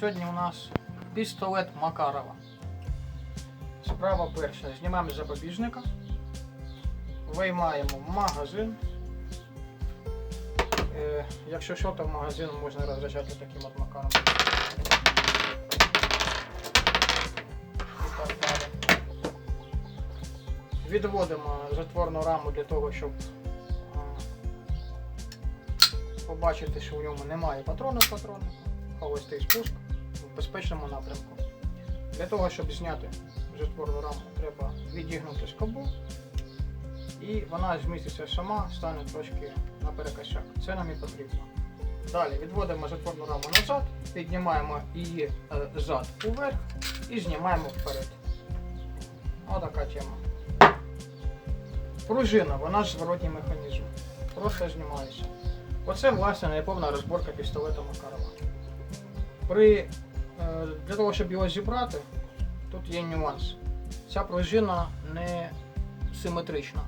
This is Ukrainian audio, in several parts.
сьогодні у нас пістолет Макарова. Справа перша. Знімаємо запобіжника. Виймаємо магазин. Е, якщо що, то магазин можна розряджати таким от макаром. Відводимо затворну раму для того, щоб побачити, що в ньому немає патрону в патроннику. Холостий спуск в безпечному напрямку. Для того, щоб зняти затворну раму, треба відігнути скобу і вона зміститься сама, стане трошки наперекосяк. Це нам і потрібно. Далі відводимо затворну раму назад, піднімаємо її е, зад уверх і знімаємо вперед. Отака тема. Пружина, вона ж зворотній механізм. Просто знімається. Оце, власне, неповна розборка пістолета Макарова. При, для того, щоб його зібрати, тут є нюанс. Ця пружина не симетрична.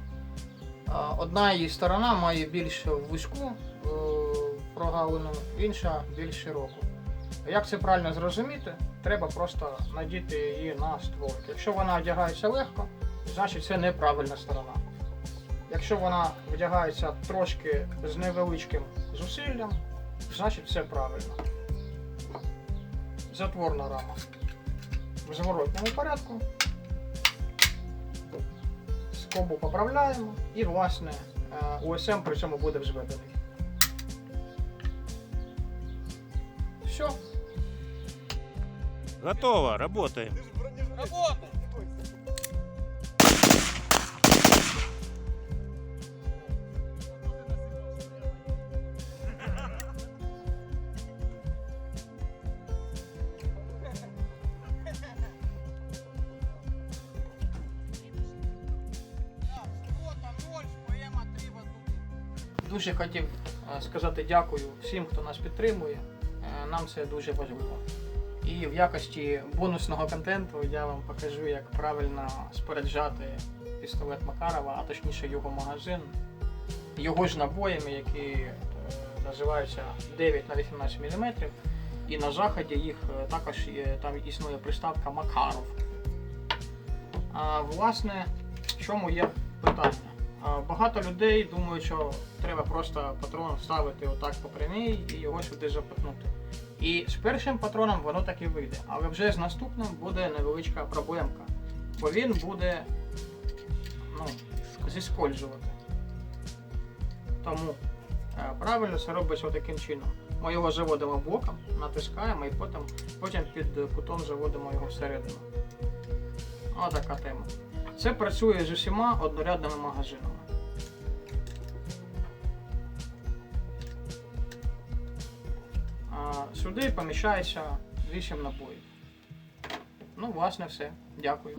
Одна її сторона має більш вузьку е, прогалину, інша більш широку. Як це правильно зрозуміти, треба просто надіти її на ствол. Якщо вона одягається легко, значить це неправильна сторона. Якщо вона вдягається трошки з невеличким зусиллям, значить все правильно. Затворна рама. В зворотному порядку. Скобу поправляємо і, власне, ОСМ УСМ при цьому буде взведений. Все. Готово, работаем. Дуже хотів е, сказати дякую всім, хто нас підтримує. Е, Нам це дуже важливо. І в якості бонусного контенту я вам покажу, як правильно споряджати пістолет Макарова, а точніше його магазин, його ж набоями, які е, називаються 9 на 18 мм. І на заході їх також є, там існує приставка Макаров. А, власне, в чому є питання? Багато людей думають, що треба просто патрон вставити отак по прямій і його сюди запихнути. І з першим патроном воно так і вийде, але вже з наступним буде невеличка проблемка, бо він буде ну, зіскользувати. Тому е, правильно це робиться таким чином. Ми його заводимо боком, натискаємо і потім, потім під кутом заводимо його всередину. Отака тема. Це працює з усіма однорядними магазинами. Сюди поміщається 8 набоїв. Ну, власне, все. Дякую.